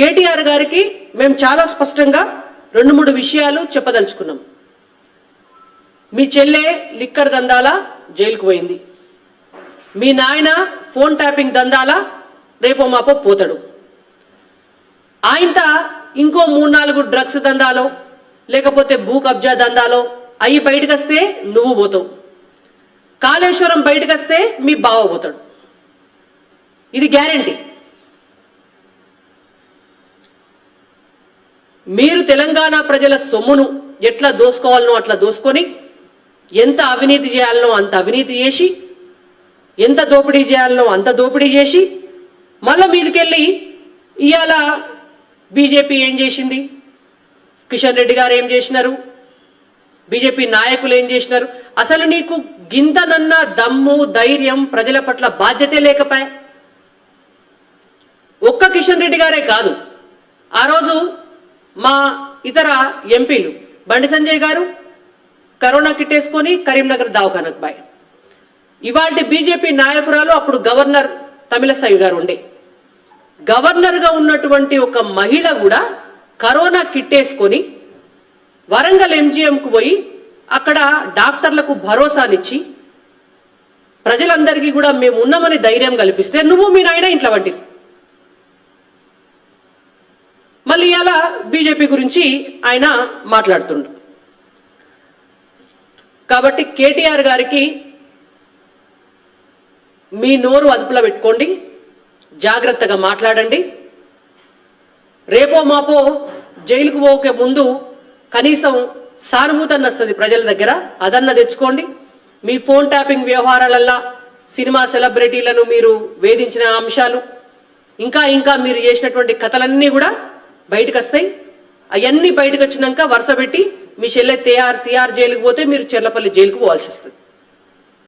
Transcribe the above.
కేటీఆర్ గారికి మేము చాలా స్పష్టంగా రెండు మూడు విషయాలు చెప్పదలుచుకున్నాం. మీ చెల్లె లిక్కర్ దందాల జైలుకు పోయింది. మీ నాయన ఫోన్ ట్యాపింగ్ దందాల రేపో మాపో పోతాడు. ఆయంత ఇంకో మూడు నాలుగు డ్రగ్స్ దందాలో లేకపోతే భూ కబ్జా దందాలో అవి బయటకు వస్తే నువ్వు పోతావు. కాళేశ్వరం బయటకు వస్తే మీ బావ పోతాడు. ఇది గ్యారంటీ. మీరు తెలంగాణ ప్రజల సొమ్మును ఎట్లా దోసుకోవాలనో అట్లా దోసుకొని ఎంత అవినీతి చేయాలనో అంత అవినీతి చేసి ఎంత దోపిడీ చేయాలనో అంత దోపిడీ చేసి మళ్ళీ మీదకెళ్ళి ఇవాళ బీజేపీ ఏం చేసింది? కిషన్ రెడ్డి గారు ఏం చేసినారు? బీజేపీ నాయకులు ఏం చేసినారు? అసలు నీకు గింతనన్న దమ్ము ధైర్యం ప్రజల పట్ల బాధ్యతే లేకపోయా? ఒక్క కిషన్ రెడ్డి గారే కాదు. ఆ రోజు మా ఇతర ఎంపీలు. బండి సంజయ్ గారు కరోనా కిట్టేసుకొని కరీంనగర్ దవాఖానకు బాయ్ ఇవాళ బీజేపీ నాయకురాలు అప్పుడు గవర్నర్ తమిళసై గారు ఉండే. గవర్నర్గా ఉన్నటువంటి ఒక మహిళ కూడా కరోనా కిట్టేసుకొని వరంగల్ ఎంజిఎంకు పోయి అక్కడ డాక్టర్లకు భరోసానిచ్చి ప్రజలందరికీ కూడా మేము ఉన్నామని ధైర్యం కల్పిస్తే నువ్వు మీ నాయన ఇంట్లో వంటి మళ్ళీ బీజేపీ గురించి ఆయన మాట్లాడుతుండు. కాబట్టి కేటీఆర్ గారికి మీ నోరు అదుపులో పెట్టుకోండి జాగ్రత్తగా మాట్లాడండి. రేపో మాపో జైలుకు పోకే ముందు కనీసం సానుభూతన్న వస్తుంది ప్రజల దగ్గర అదన్న తెచ్చుకోండి. మీ ఫోన్ ట్యాపింగ్ వ్యవహారాలల్లా సినిమా సెలబ్రిటీలను మీరు వేధించిన అంశాలు ఇంకా ఇంకా మీరు చేసినటువంటి కథలన్నీ కూడా బయటకు వస్తాయి అవన్నీ బయటకు వచ్చినాక వరుస పెట్టి మీ చెల్లె తేఆర్ తీఆర్ జైలుకు పోతే మీరు చెర్లపల్లి జైలుకు పోవాల్సి వస్తుంది